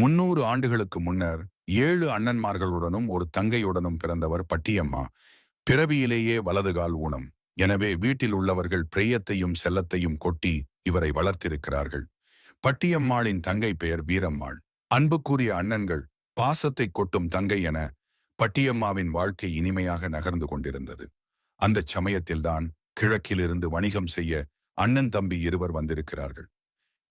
முன்னூறு ஆண்டுகளுக்கு முன்னர் ஏழு அண்ணன்மார்களுடனும் ஒரு தங்கையுடனும் பிறந்தவர் பட்டியம்மா. பிறவியிலேயே வலதுகால் ஊனம். எனவே வீட்டில் உள்ளவர்கள் பிரியத்தையும் செல்லத்தையும் கொட்டி இவரை வளர்த்திருக்கிறார்கள். பட்டியம்மாளின் தங்கை பெயர் வீரம்மாள். அன்புக்குரிய அண்ணன்கள் பாசத்தை கொட்டும் தங்கை என பட்டியம்மாவின் வாழ்க்கை இனிமையாக நகர்ந்து கொண்டிருந்தது. அந்தச் சமயத்தில்தான் கிழக்கிலிருந்து வணிகம் செய்ய அண்ணன் தம்பி இருவர் வந்திருக்கிறார்கள்.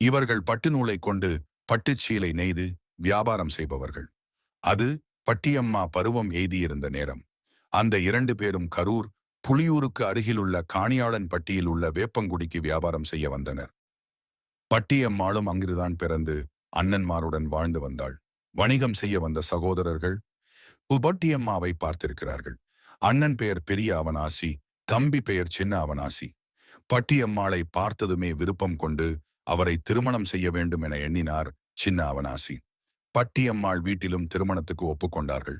இவர்கள் பட்டு நூலை கொண்டு பட்டுச்சீலை நெய்து வியாபாரம் செய்பவர்கள். அது பட்டியம்மா பருவம் எய்தியிருந்த நேரம். அந்த இரண்டு பேரும் கரூர் புலியூருக்கு அருகிலுள்ள காணியாளன் பட்டியில் உள்ள வேப்பங்குடிக்கு வியாபாரம் செய்ய வந்தனர். பட்டியம்மாளும் அங்கிருதான் பிறந்து அண்ணன்மாருடன் வாழ்ந்து வந்தாள். வணிகம் செய்ய வந்த சகோதரர்கள் புபட்டியம்மாவை பார்த்திருக்கிறார்கள். அண்ணன் பெயர் பெரிய அவனாசி தம்பி பெயர் சின்ன அவனாசி பட்டியம்மாளை பார்த்ததுமே விருப்பம் கொண்டு அவரை திருமணம் செய்ய வேண்டும் என எண்ணினார் சின்ன அவனாசி பட்டியம்மாள் வீட்டிலும் திருமணத்துக்கு ஒப்புக்கொண்டார்கள்.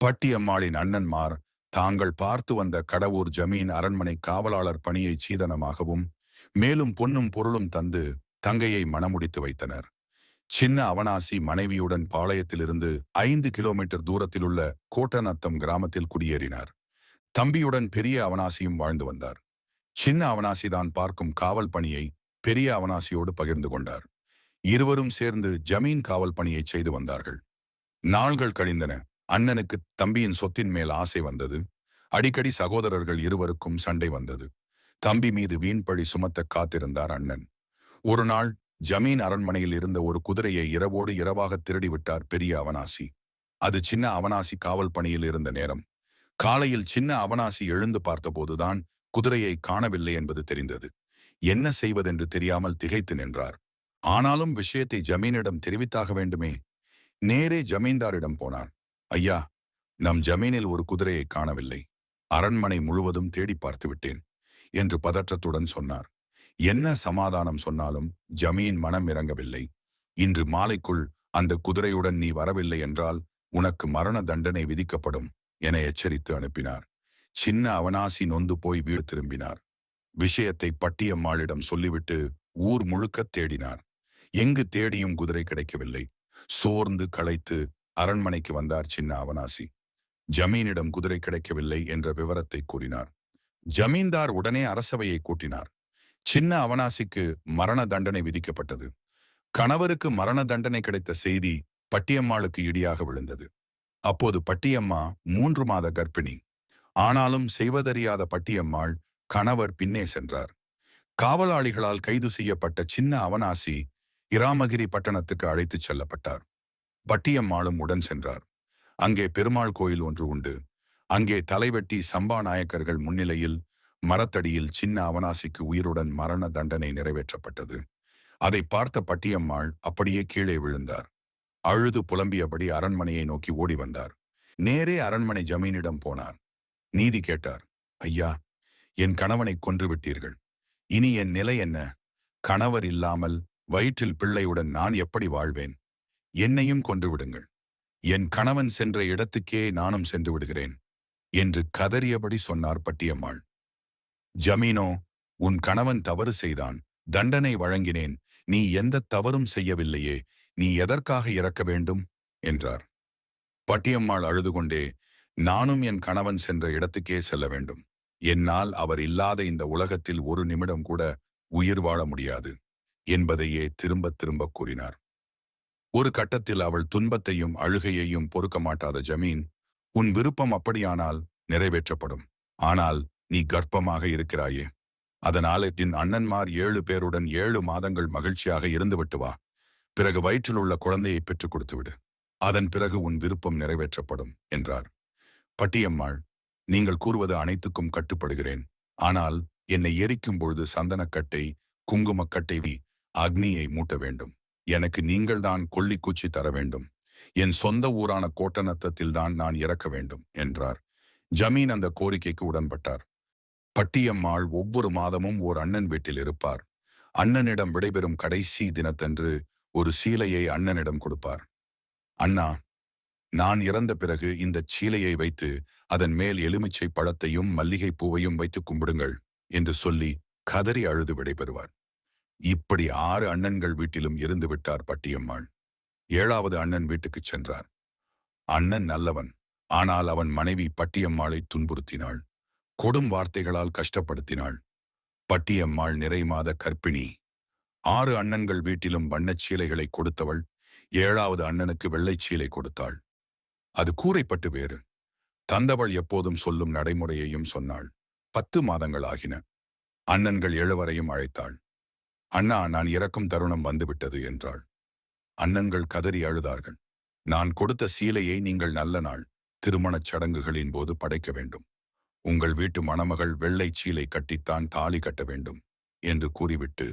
பட்டியம்மாளின் அண்ணன்மார் தாங்கள் பார்த்து வந்த கடவுர் ஜமீன் அரண்மனை காவலாளர் பணியை சீதனமாகவும் மேலும் பொன்னும் பொருளும் தந்து தங்கையை மணமுடித்து வைத்தனர். சின்ன அவனாசி மனைவியுடன் பாளையத்திலிருந்து ஐந்து கிலோமீட்டர் தூரத்தில் உள்ள கோட்டநத்தம் கிராமத்தில் குடியேறினார். தம்பியுடன் பெரிய அவனாசியும் வாழ்ந்து வந்தார். சின்ன அவனாசிதான் பார்க்கும் காவல் பணியை பெரிய அவனாசியோடு பகிர்ந்து கொண்டார். இருவரும் சேர்ந்து ஜமீன் காவல் பணியை செய்து வந்தார்கள். நாள்கள் கழிந்தன. அண்ணனுக்கு தம்பியின் சொத்தின் மேல் ஆசை வந்தது. அடிக்கடி சகோதரர்கள் இருவருக்கும் சண்டை வந்தது. தம்பி மீது வீண்பழி சுமத்த காத்திருந்தார் அண்ணன். ஒரு நாள் ஜமீன் அரண்மனையில் இருந்த ஒரு குதிரையை இரவோடு இரவாக திருடிவிட்டார் பெரிய அவனாசி. அது சின்ன அவனாசி காவல் பணியில் இருந்த நேரம். காலையில் சின்ன அவனாசி எழுந்து பார்த்தபோதுதான் குதிரையை காணவில்லை என்பது தெரிந்தது. என்ன செய்வதென்று தெரியாமல் திகைத்து நின்றார். ஆனாலும் விஷயத்தை ஜமீனிடம் தெரிவித்தாக வேண்டுமே. நேரே ஜமீன்தாரிடம் போனார். ஐயா நம் ஜமீனில் ஒரு குதிரையை காணவில்லை. அரண்மனை முழுவதும் தேடி பார்த்து விட்டேன் என்று பதற்றத்துடன் சொன்னார். என்ன சமாதானம் சொன்னாலும் ஜமீன் மனம் இறங்கவில்லை. இன்று மாலைக்குள் அந்த குதிரையுடன் நீ வரவில்லை என்றால் உனக்கு மரண தண்டனை விதிக்கப்படும் என எச்சரித்து அனுப்பினார். சின்ன அவனாசி நொந்து போய் வீடு திரும்பினார். விஷயத்தை பட்டியம்மாளிடம் சொல்லிவிட்டு ஊர் முழுக்க தேடினார். எங்கு தேடியும் குதிரை கிடைக்கவில்லை. சோர்ந்து களைத்து அரண்மனைக்கு வந்தார் சின்ன அவனாசி. ஜமீனிடம் குதிரை கிடைக்கவில்லை என்ற விவரத்தை கூறினார். ஜமீன்தார் உடனே அரசவையை கூட்டினார். சின்ன அவனாசிக்கு மரண தண்டனை விதிக்கப்பட்டது. கணவருக்கு மரண தண்டனை கிடைத்த செய்தி பட்டியம்மாளுக்கு இடியாக விழுந்தது. அப்போது பட்டியம்மா மூன்று மாத கர்ப்பிணி. ஆனாலும் செய்வதறியாத பட்டியம்மாள் கணவர் பின்னே சென்றார். காவலாளிகளால் கைது செய்யப்பட்ட சின்ன அவனாசி இராமகிரி பட்டணத்துக்கு அழைத்துச் செல்லப்பட்டார். பட்டியம்மாளும் உடன் சென்றார். அங்கே பெருமாள் கோயில் ஒன்று உண்டு. அங்கே தலைவெட்டி சம்பா நாயக்கர்கள் முன்னிலையில் மரத்தடியில் சின்ன அவனாசிக்கு உயிருடன் மரண தண்டனை நிறைவேற்றப்பட்டது. அதை பார்த்த பட்டியம்மாள் அப்படியே கீழே விழுந்தார். அழுது புலம்பியபடி அரண்மனையை நோக்கி ஓடி வந்தார். நேரே அரண்மனை ஜமீனிடம் போனார். நீதி கேட்டார். ஐயா என் கணவனை கொன்று விட்டீர்கள். இனி என் நிலை என்ன? கணவர் இல்லாமல் வயிற்றில் பிள்ளையுடன் நான் எப்படி வாழ்வேன்? என்னையும் கொன்றுவிடுங்கள். என் கணவன் சென்ற இடத்துக்கே நானும் சென்று விடுகிறேன் என்று கதறியபடி சொன்னார் பட்டியம்மாள். ஜமீனோ உன் கணவன் தவறு செய்தான். தண்டனை வழங்கினேன். நீ எந்த தவறும் செய்யவில்லையே. நீ எதற்காக இறக்க வேண்டும்? என்றார். பட்டியம்மாள் அழுது கொண்டே நானும் என் கணவன் சென்ற இடத்துக்கே செல்ல வேண்டும். என்னால் அவர் இல்லாத இந்த உலகத்தில் ஒரு நிமிடம் கூட உயிர் வாழ முடியாது. என்பதையே திரும்ப திரும்ப கூறினார். ஒரு கட்டத்தில் அவள் துன்பத்தையும் அழுகையையும் பொறுக்க மாட்டாத ஜமீன் உன் விருப்பம் அப்படியானால் நிறைவேற்றப்படும். ஆனால் நீ கர்ப்பமாக இருக்கிறாயே. அதனால என் அண்ணன்மார் ஏழு பேருடன் ஏழு மாதங்கள் மகிழ்ச்சியாக இருந்துவிட்டு வா. பிறகு வயிற்றில் உள்ள குழந்தையை பெற்றுக் கொடுத்துவிடு அதன் பிறகு உன் விருப்பம் நிறைவேற்றப்படும் என்றார். பட்டியம்மாள் நீங்கள் கூறுவது அனைத்துக்கும் கட்டுப்படுகிறேன். ஆனால் என்னை எரிக்கும் பொழுது சந்தனக்கட்டை குங்குமக்கட்டை வி அக்னியை மூட்ட வேண்டும். எனக்கு நீங்கள்தான் கொல்லிக்குச்சி தர வேண்டும். என் சொந்த ஊரான கோட்டநத்தத்தில் தான் நான் இறக்க வேண்டும் என்றார். ஜமீன் அந்த கோரிக்கைக்கு உடன்பட்டார். பட்டியம்மாள் ஒவ்வொரு மாதமும் ஓர் அண்ணன் வீட்டில் இருப்பார். அண்ணனிடம் விடைபெறும் கடைசி தினத்தன்று ஒரு சீலையை அண்ணனிடம் கொடுப்பார். அண்ணா நான் இறந்த பிறகு இந்த சீலையை வைத்து அதன் மேல் எலுமிச்சை பழத்தையும் மல்லிகை பூவையும் வைத்து கும்பிடுங்கள் என்று சொல்லி கதறி அழுது விடைபெறுவார். இப்படி ஆறு அண்ணன்கள் வீட்டிலும் இருந்து விட்டார் பட்டியம்மாள். ஏழாவது அண்ணன் வீட்டுக்குச் சென்றார். அண்ணன் நல்லவன் ஆனால் அவன் மனைவி பட்டியம்மாளை துன்புறுத்தினாள். கொடும் வார்த்தைகளால் கஷ்டப்படுத்தினாள். பட்டியம்மாள் நிறை மாத கர்ப்பிணி ஆறு அண்ணன்கள் வீட்டிலும் வண்ணச் சீலைகளை கொடுத்தவள் ஏழாவது அண்ணனுக்கு வெள்ளைச் சீலை கொடுத்தாள். அது கூரைப்பட்டு வேறு. தந்தவள் எப்போதும் சொல்லும் நடைமுறையையும் சொன்னாள். பத்து மாதங்கள் ஆகின. அண்ணன்கள் எழுவரையும் அழைத்தாள். அண்ணா நான் இறக்கும் தருணம் வந்துவிட்டது என்றாள். அண்ணன்கள் கதறி அழுதார்கள். நான் கொடுத்த சீலையை நீங்கள் நல்ல நாள் திருமணச் சடங்குகளின் போது படைக்க வேண்டும். உங்கள் வீட்டு மணமகள் வெள்ளைச் சீலை கட்டித்தான் தாலி கட்ட வேண்டும் என்று கூறிவிட்டு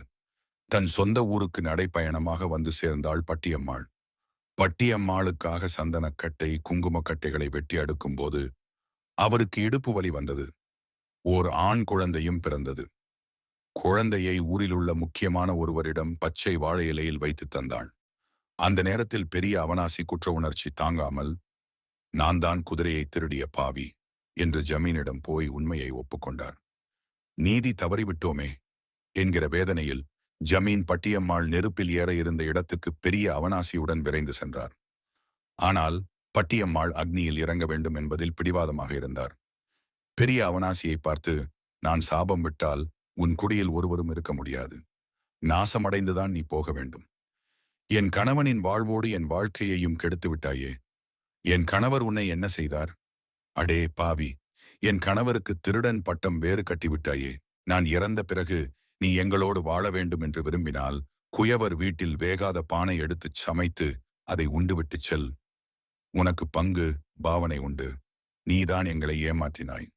தன் சொந்த ஊருக்கு நடைப்பயணமாக வந்து சேர்ந்தாள் பட்டியம்மாள். பட்டியம்மாளுக்காக சந்தனக்கட்டை குங்குமக்கட்டைகளை வெட்டி அடுக்கும்போது அவருக்கு இடுப்பு வலி வந்தது. ஓர் ஆண் குழந்தையும் பிறந்தது. குழந்தையை ஊரிலுள்ள முக்கியமான ஒருவரிடம் பச்சை வாழை இலையில் வைத்து தந்தாள் அந்த நேரத்தில் பெரிய அவனாசி குற்ற உணர்ச்சி தாங்காமல் நான் தான் குதிரையை திருடிய பாவி என்று ஜமீனிடம் போய் உண்மையை ஒப்புக்கொண்டார் நீதி தவறிவிட்டோமே என்கிற வேதனையில் ஜமீன் பட்டியம்மாள் நெருப்பில் ஏற இருந்த இடத்துக்கு பெரிய அவனாசியுடன் விரைந்து சென்றார். ஆனால் பட்டியம்மாள் அக்னியில் இறங்க வேண்டும் என்பதில் பிடிவாதமாக இருந்தார். பெரிய அவனாசியை பார்த்து நான் சாபம் விட்டால் உன் குடியில் ஒருவரும் இருக்க முடியாது. நாசமடைந்துதான் நீ போக வேண்டும். என் கணவனின் வாழ்வோடு என் வாழ்க்கையையும் கெடுத்து விட்டாயே. என் கணவர் உன்னை என்ன செய்தார்? அடே பாவி என் கணவருக்கு திருடன் பட்டம் வேறு கட்டிவிட்டாயே நான் இறந்த பிறகு நீ எங்களோடு வாழ வேண்டும் என்று விரும்பினால் குயவர் வீட்டில் வேகாத பானை எடுத்துச் சமைத்து அதை உண்டுவிட்டுச் செல். உனக்கு பங்கு பாவனை உண்டு. நீதான் எங்களை ஏமாற்றினாய்.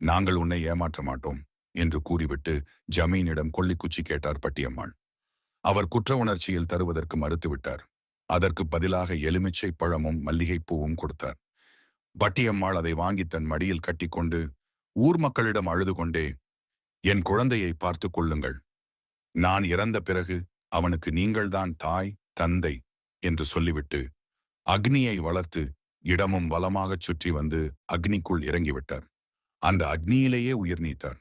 நாங்கள் உன்னை ஏமாற்ற மாட்டோம். என்று கூறிவிட்டு ஜமீனிடம் கொல்லிக்குச்சி கேட்டார் பட்டியம்மாள். அவர் குற்ற உணர்ச்சியில் தருவதற்கு மறுத்துவிட்டார். அதற்கு பதிலாக எலுமிச்சை பழமும் மல்லிகைப்பூவும் கொடுத்தார். பட்டியம்மாள் அதை வாங்கி தன் மடியில் கட்டிக்கொண்டு ஊர் மக்களிடம் அழுது கொண்டே என் குழந்தையை பார்த்து கொள்ளுங்கள். நான் இறந்த பிறகு அவனுக்கு நீங்கள்தான் தாய் தந்தை என்று சொல்லிவிட்டு அக்னியை வளர்த்து இடமும் வளமாகச் சுற்றி வந்து அக்னிக்குள் இறங்கிவிட்டார். அந்த அக்னியிலேயே உயிர் நீத்தார்.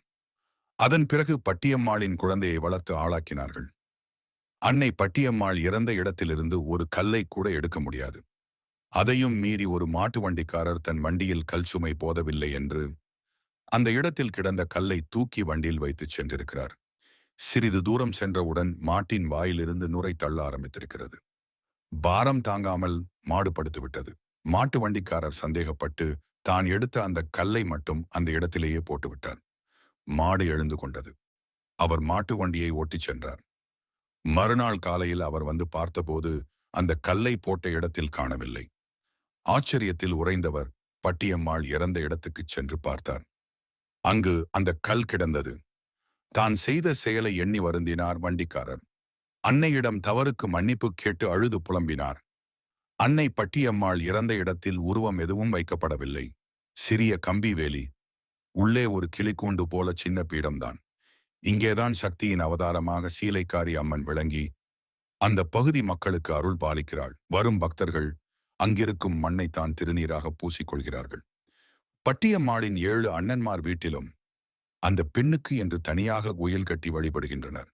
அதன் பிறகு பட்டியம்மாளின் குழந்தையை வளர்த்து ஆளாக்கினார்கள். அன்னை பட்டியம்மாள் இறந்த இடத்திலிருந்து ஒரு கல்லை கூட எடுக்க முடியாது. அதையும் மீறி ஒரு மாட்டு வண்டிக்காரர் தன் வண்டியில் கல் சுமை போதவில்லை என்று அந்த இடத்தில் கிடந்த கல்லை தூக்கி வண்டியில் வைத்துச் சென்றிருக்கிறார். சிறிது தூரம் சென்றவுடன் மாட்டின் வாயிலிருந்து நுரை தள்ள ஆரம்பித்திருக்கிறது. பாரம் தாங்காமல் மாடு படுத்து விட்டது. மாட்டு வண்டிக்காரர் சந்தேகப்பட்டு தான் எடுத்த அந்த கல்லை மட்டும் அந்த இடத்திலேயே போட்டுவிட்டார் மாடு எழுந்து கொண்டது. அவர் மாட்டு வண்டியை ஓட்டிச் சென்றார். மறுநாள் காலையில் அவர் வந்து பார்த்தபோது அந்த கல்லை போட்ட இடத்தில் காணவில்லை. ஆச்சரியத்தில் உறைந்தவர் பட்டியம்மாள் இறந்த இடத்துக்குச் சென்று பார்த்தார். அங்கு அந்த கல் கிடந்தது. தான் செய்த செயலை எண்ணி வருந்தினார் வண்டிக்காரர். அன்னையிடம் தவறுக்கு மன்னிப்பு கேட்டு அழுது புலம்பினார். அன்னை பட்டியம்மாள் இறந்த இடத்தில் உருவம் எதுவும் வைக்கப்படவில்லை. சிறிய கம்பி வேலி உள்ளே ஒரு கிளிக்கூண்டு போல சின்ன பீடம்தான். இங்கேதான் சக்தியின் அவதாரமாக சீலைக்காரி அம்மன் விளங்கி அந்த பகுதி மக்களுக்கு அருள் பாலிக்கிறாள். வரும் பக்தர்கள் அங்கிருக்கும் மண்ணைத்தான் திருநீராக பூசிக்கொள்கிறார்கள். பட்டியம்மாளின் ஏழு அண்ணன்மார் வீட்டிலும் அந்த பெண்ணுக்கு என்று தனியாக உயில் கட்டி வழிபடுகின்றனர்.